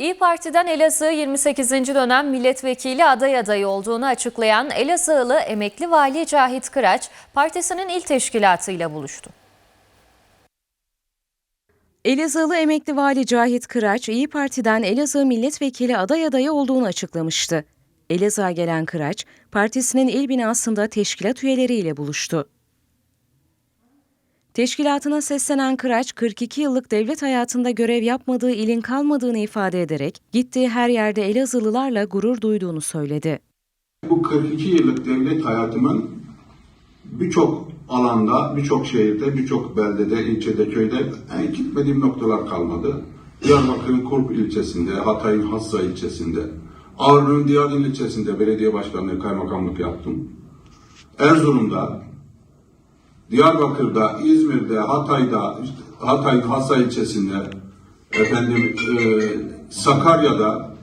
İyi Parti'den Elazığ 28. dönem milletvekili aday adayı olduğunu açıklayan Elazığlı emekli vali Cahit Kıraç, partisinin il teşkilatıyla buluştu. Elazığlı emekli vali Cahit Kıraç, İyi Parti'den Elazığ milletvekili aday adayı olduğunu açıklamıştı. Elazığ'a gelen Kıraç, partisinin il binasında teşkilat üyeleriyle buluştu. Teşkilatına seslenen Kıraç, 42 yıllık devlet hayatında görev yapmadığı ilin kalmadığını ifade ederek, gittiği her yerde Elazığlılarla gurur duyduğunu söyledi. Bu 42 yıllık devlet hayatımın birçok alanda, birçok şehirde, birçok beldede, ilçede, köyde en gitmediğim noktalar kalmadı. Diyarbakır'ın Kurp ilçesinde, Hatay'ın Hassa ilçesinde, Ağrı'nın Diyarbakır ilçesinde belediye başkanlığı, kaymakamlık yaptım. Erzurum'da, Diyarbakır'da, İzmir'de, Hatay'da, işte Hatay'ın Hassa ilçesinde, efendim e, Sakarya'da,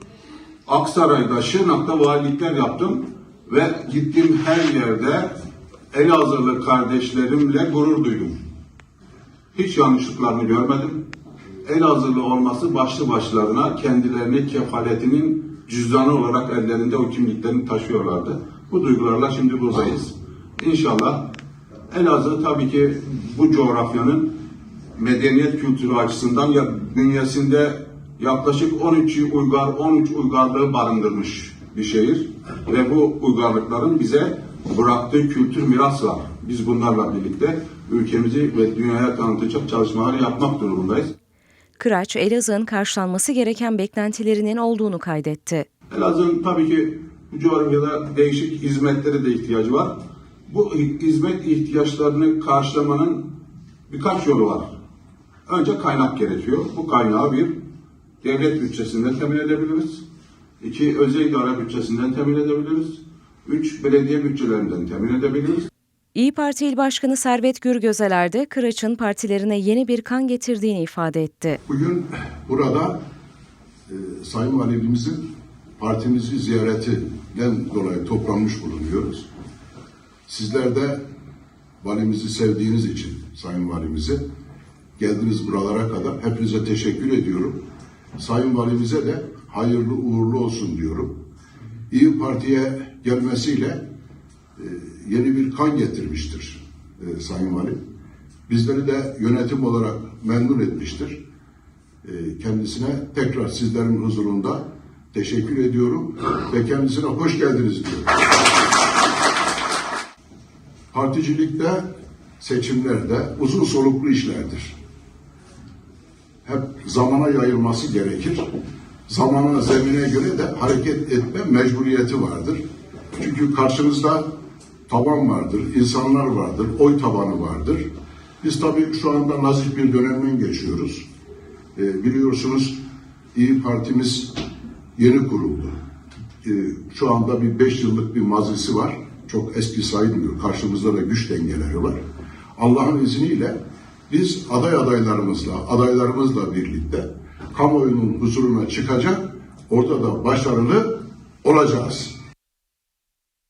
Aksaray'da, Şırnak'ta valilikler yaptım ve gittiğim her yerde Elazığlı kardeşlerimle gurur duydum. Hiç yanlışlıklarını görmedim. Elazığlı olması başlı başlarına kendilerini kefaletinin cüzdanı olarak ellerinde o kimliklerini taşıyorlardı. Bu duygularla şimdi buradayız. İnşallah Elazığ tabii ki bu coğrafyanın medeniyet kültürü açısından ya bünyesinde yaklaşık 13 uygar 13 uygarlığı barındırmış bir şehir ve bu uygarlıkların bize bıraktığı kültür miras var. Biz bunlarla birlikte ülkemizi ve dünyaya tanıtacak çalışmaları yapmak durumundayız. Kıraç, Elazığ'ın karşılanması gereken beklentilerinin olduğunu kaydetti. Elazığ'ın tabii ki bu coğrafyada değişik hizmetlere de ihtiyacı var. Bu hizmet ihtiyaçlarını karşılamanın birkaç yolu var. Önce kaynak gerekiyor. Bu kaynağı bir devlet bütçesinden temin edebiliriz. İki özel idare bütçesinden temin edebiliriz. Üç belediye bütçelerinden temin edebiliriz. İyi Parti İl Başkanı Servet Gürgözeler de Kıraç'ın partilerine yeni bir kan getirdiğini ifade etti. Bugün burada e, Sayın Valimizin partimizi ziyaretinden dolayı toplanmış bulunuyoruz. Sizler de valimizi sevdiğiniz için Sayın Valimizi geldiniz buralara kadar. Hepinize teşekkür ediyorum. Sayın Valimize de hayırlı uğurlu olsun diyorum. İyi Parti'ye gelmesiyle e, yeni bir kan getirmiştir e, Sayın Valim. Bizleri de yönetim olarak memnun etmiştir. E, kendisine tekrar sizlerin huzurunda teşekkür ediyorum ve kendisine hoş geldiniz diyorum. Particilikte, seçimlerde uzun soluklu işlerdir. Hep zamana yayılması gerekir. Zamana, zemine göre de hareket etme mecburiyeti vardır. Çünkü karşınızda taban vardır, insanlar vardır, oy tabanı vardır. Biz tabii şu anda nazik bir dönemden geçiyoruz. Ee, biliyorsunuz İyi Partimiz yeni kuruldu. Ee, şu anda bir beş yıllık bir mazisi var. Çok eski sayılmıyor. Karşımızda da güç dengeleri var. Allah'ın izniyle biz aday adaylarımızla, adaylarımızla birlikte kamuoyunun huzuruna çıkacak, orada da başarılı olacağız.